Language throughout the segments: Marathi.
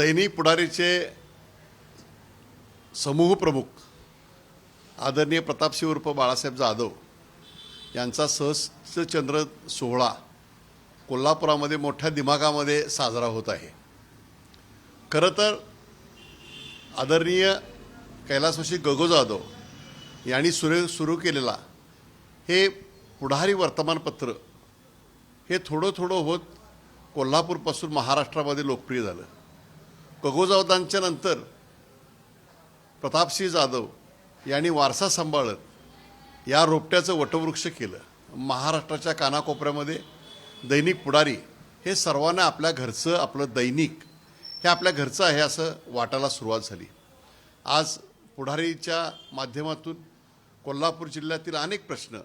दैनिक पुढारीचे समूह प्रमुख आदरणीय प्रतापसिंह उर्फ बाळासाहेब जाधव यांचा सहस्त्रचंद्र सोहळा कोल्हापुरामध्ये मोठ्या दिमागामध्ये साजरा होत आहे खरं तर आदरणीय कैलासवासी गगो जाधव यांनी सुरू सुरू केलेला हे पुढारी वर्तमानपत्र हे थोडं थोडं होत कोल्हापूरपासून महाराष्ट्रामध्ये लोकप्रिय झालं गगोजावदांच्या नंतर प्रतापसिंह जाधव यांनी वारसा सांभाळत या रोपट्याचं वटवृक्ष केलं. महाराष्ट्राच्या कानाकोपऱ्यामध्ये दैनिक पुढारी हे सर्वांना आपल्या घरचं आपलं दैनिक हे आपल्या घरचं आहे असं वाटायला सुरुवात झाली. आज पुढारीच्या माध्यमातून कोल्हापूर जिल्ह्यातील अनेक प्रश्न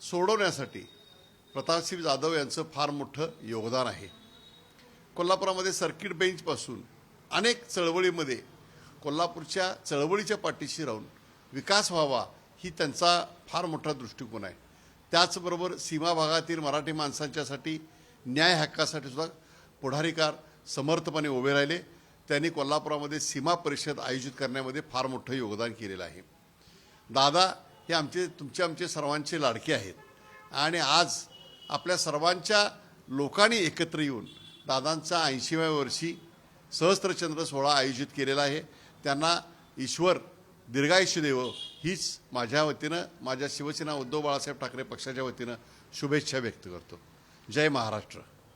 सोडवण्यासाठी प्रतापसिंह जाधव यांचं फार मोठं योगदान आहे. कोल्हापुरामध्ये सर्किट बेंचपासून अनेक चळवळीमध्ये कोल्हापूरच्या चळवळीच्या पाठीशी राहून विकास व्हावा ही त्यांचा फार मोठा दृष्टिकोन आहे. त्याचबरोबर सीमा भागातील मराठी माणसांच्यासाठी न्याय हक्कासाठी सुद्धा पुढारीकार समर्थपणे उभे राहिले. त्यांनी कोल्हापुरामध्ये सीमा परिषद आयोजित करण्यामध्ये फार मोठं योगदान केलेलं आहे. दादा हे आमचे तुमचे आमचे सर्वांचे लाडके आहेत. आणि आज आपल्या सर्वांच्या लोकांनी एकत्र येऊन दादांचा ऐंशीव्या वर्षी सहस्त्रचंद्र सोहळा आयोजित केलेला आहे. त्यांना ईश्वर दीर्घायुष्य देव हीच माझ्या वतीनं माझ्या शिवसेना उद्धव बाळासाहेब ठाकरे पक्षाच्या वतीनं शुभेच्छा व्यक्त करतो. जय महाराष्ट्र.